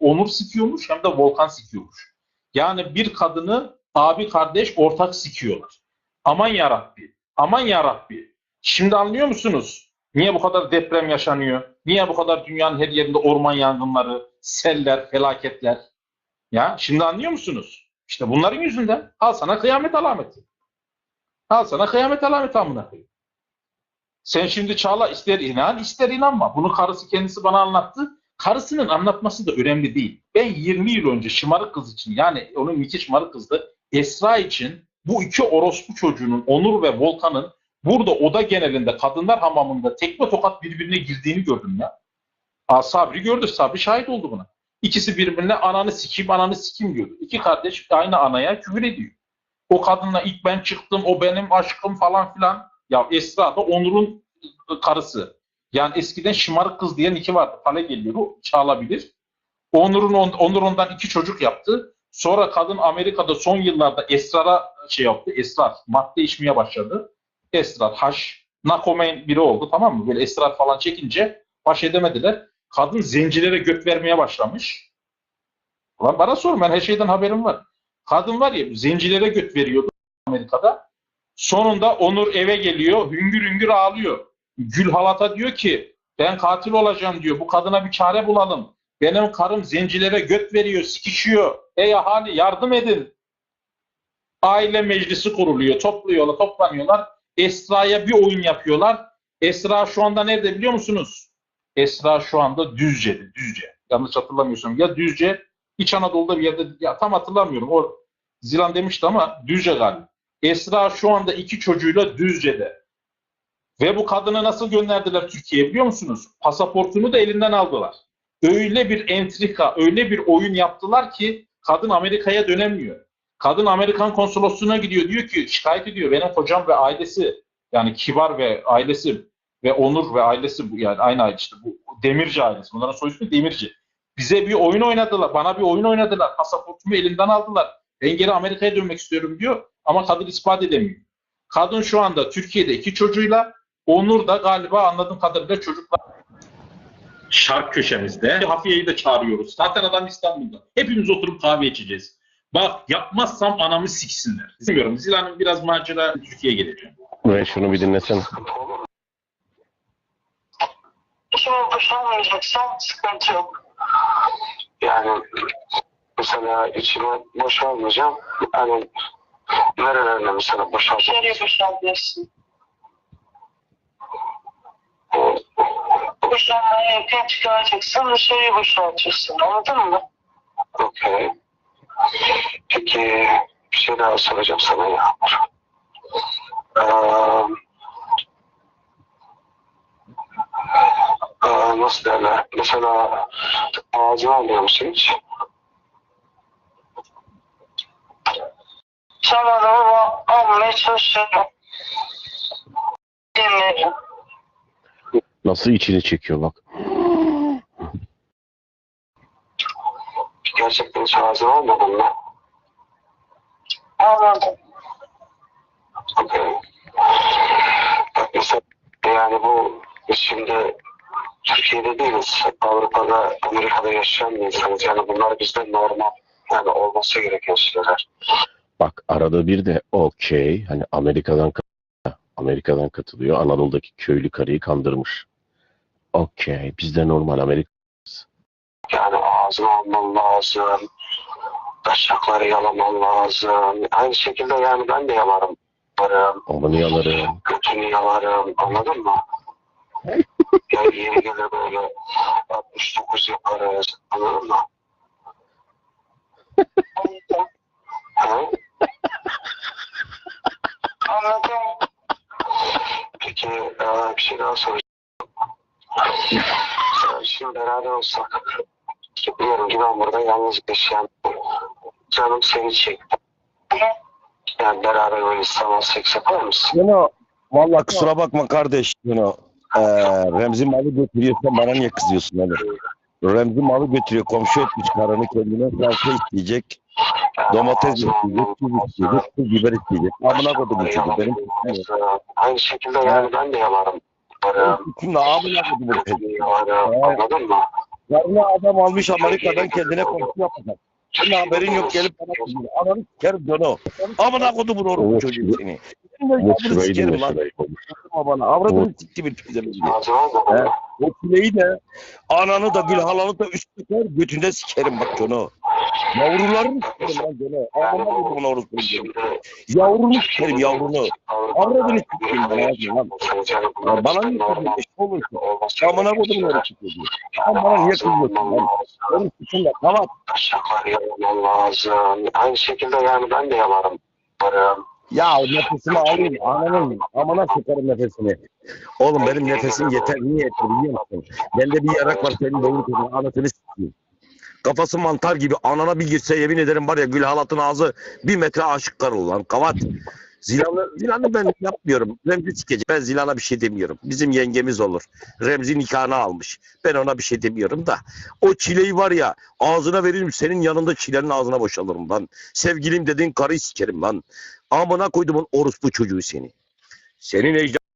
Onur sikiyormuş hem de Volkan sikiyormuş. Yani bir kadını abi kardeş ortak sikiyorlar. Aman yarabbi. Aman yarabbi. Şimdi anlıyor musunuz? Niye bu kadar deprem yaşanıyor? Niye bu kadar dünyanın her yerinde orman yangınları, seller, felaketler? Ya şimdi anlıyor musunuz? İşte bunların yüzünden. Al sana kıyamet alameti. Al sana kıyamet alameti amına koyayım. Sen şimdi Çağla ister inan ister inanma. Bunu karısı kendisi bana anlattı. Karısının anlatması da önemli değil. Ben 20 yıl önce şımarık kız için yani onun iki şımarık kızdı. Esra için bu iki orospu çocuğunun Onur ve Volkan'ın burada oda genelinde kadınlar hamamında tekme tokat birbirine girdiğini gördüm ya. Aa, Sabri gördü. Sabri şahit oldu buna. İkisi birbirine ananı sikeyim ananı sikeyim diyordu. İki kardeş aynı anaya küfür ediyor. O kadınla ilk ben çıktım o benim aşkım falan filan. Ya Esra da Onur'un karısı. Yani eskiden şımarık kız diye iki vardı. Pale geliyor. O çalabilir. Onur'un on- Onur ondan iki çocuk yaptı. Sonra kadın Amerika'da son yıllarda Esrar'a şey yaptı. Esrar madde içmeye başladı. Esrar, haş, nakomen biri oldu tamam mı? Böyle esrar falan çekince baş edemediler. Kadın zencilere göt vermeye başlamış. Ulan bana sor ben her şeyden haberim var. Kadın var ya zencilere göt veriyordu Amerika'da. Sonunda Onur eve geliyor, hüngür hüngür ağlıyor. Gül Halat'a diyor ki ben katil olacağım diyor. Bu kadına bir çare bulalım. Benim karım zencilere göt veriyor, sikişiyor. Ey ahali yardım edin. Aile meclisi kuruluyor, topluyorlar, toplanıyorlar. Esra'ya bir oyun yapıyorlar. Esra şu anda nerede biliyor musunuz? Esra şu anda Düzce'de, Düzce. Yanlış hatırlamıyorsam. Ya Düzce, İç Anadolu'da bir yerde, ya tam hatırlamıyorum. O Zilan demişti ama Düzce galiba. Esra şu anda iki çocuğuyla Düzce'de. Ve bu kadını nasıl gönderdiler Türkiye'ye biliyor musunuz? Pasaportunu da elinden aldılar. Öyle bir entrika, öyle bir oyun yaptılar ki kadın Amerika'ya dönemiyor. Kadın Amerikan konsolosluğuna gidiyor. Diyor ki şikayet ediyor. Benim kocam ve ailesi yani Kibar ve ailesi ve Onur ve ailesi bu yani aynı aile işte bu Demirci ailesi. Bunların soy ismi Demirci. Bize bir oyun oynadılar. Bana bir oyun oynadılar. Pasaportumu elimden aldılar. Ben geri Amerika'ya dönmek istiyorum diyor. Ama kadın ispat edemiyor. Kadın şu anda Türkiye'de iki çocuğuyla Onur da galiba anladığım kadarıyla çocuklar şark köşemizde. Hafiye'yi de çağırıyoruz. Zaten adam İstanbul'da. Hepimiz oturup kahve içeceğiz. Bak yapmazsam anamı siksinler. Bilmiyorum. Zila'nın biraz macera Türkiye'ye geleceğim. Ve şunu bir dinlesene. Şimdi boşanmayacaksan sıkıntı yok. Yani mesela içime boşalmayacağım. Hani nerelerine mesela boşalacağım? Dışarıya boşalıyorsun. Boşanmaya yakın çıkaracaksın dışarıya boşaltıyorsun. Anladın mı? Okey. Peki bir şey daha soracağım sana ya. Ee, ee, nasıl derler? Mesela ağzını almıyor musun hiç? Da ama almaya çalışıyorum. Dinlerim. Nasıl içini çekiyor bak. Gerçekten ağzını almadın mı? Anladım. Okey. Bak mesela yani bu şimdi Türkiye'de değiliz. Avrupa'da, Amerika'da yaşayan bir insanız. Yani bunlar bizde normal. Yani olması gereken şeyler. Bak arada bir de okey hani Amerika'dan Amerika'dan katılıyor. Anadolu'daki köylü karıyı kandırmış. Okey bizde normal Amerika. Yani ağzını alman lazım. Taşakları yalaman lazım. Aynı şekilde yani ben de yalarım. Yalarım. Onu yalarım. Götünü yalarım. Anladın mı? yani yeri gelir böyle 69 yaparız. Anladın mı? Anladım. Peki eee, bir şey daha soracağım. Şimdi beraber olsak, diyelim ki ben burada yalnız yaşayan canım seni çekti. Yani beraber böyle sanal seks yapar mısın? Yuno, valla kusura bakma kardeş. Yuno, ee, Remzi malı götürüyorsan bana niye kızıyorsun öyle? Remzi malı götürüyor, komşu etmiş karını kendine salça isteyecek, domates isteyecek, tuz isteyecek, tuz biber isteyecek. Amına bu çocuğu benim. Aynı şekilde yani ben de yalarım. Şimdi koydum bu çocuğu. Yalarım. Anladın mı? Karına adam almış Amerika'dan kendine komşu yapacak. Senin haberin yok gelip bana kızıyor. Ananı sikerim dönü. Amına kodumun oğlum Evet, çocuğu seni. Senin Bu de adını şurayı sikerim lan. bana. Avradını sikti bir He. da O kuleyi de ananı da gül halanı da üst tutar götünde sikerim bak Jono. Yavrularını sikerim lan Jono. Amına kodumun oğlum çocuğu. şimdi Yavrunu sikerim yavrunu. Avradını sikeyim ben abi lan. Ya bana niye kızıyorsun? Eşit olursun. Amına kodumun oğlum çocuğu. Sen bana niye kızıyorsun lan? Kapat. Şakalar yapmam lazım. Aynı şekilde yani ben de yalarım. Varım. Ya nefesimi alayım ananın amına sokarım nefesini. Oğlum benim nefesim yeter niye yeter biliyor musun? Bende bir yarak var senin boyun kadar anasını sikeyim. Kafası mantar gibi anana bir girse yemin ederim var ya gül halatın ağzı bir metre aşık karıl lan kavat. Zilan'ı, Zilan'ı ben yapmıyorum. Remzi sikecek. Ben Zilan'a bir şey demiyorum. Bizim yengemiz olur. Remzi nikahını almış. Ben ona bir şey demiyorum da. O çileyi var ya ağzına veririm senin yanında çilenin ağzına boşalırım lan. Sevgilim dediğin karıyı sikerim lan. Amına koydumun orospu çocuğu seni. Senin ecdadın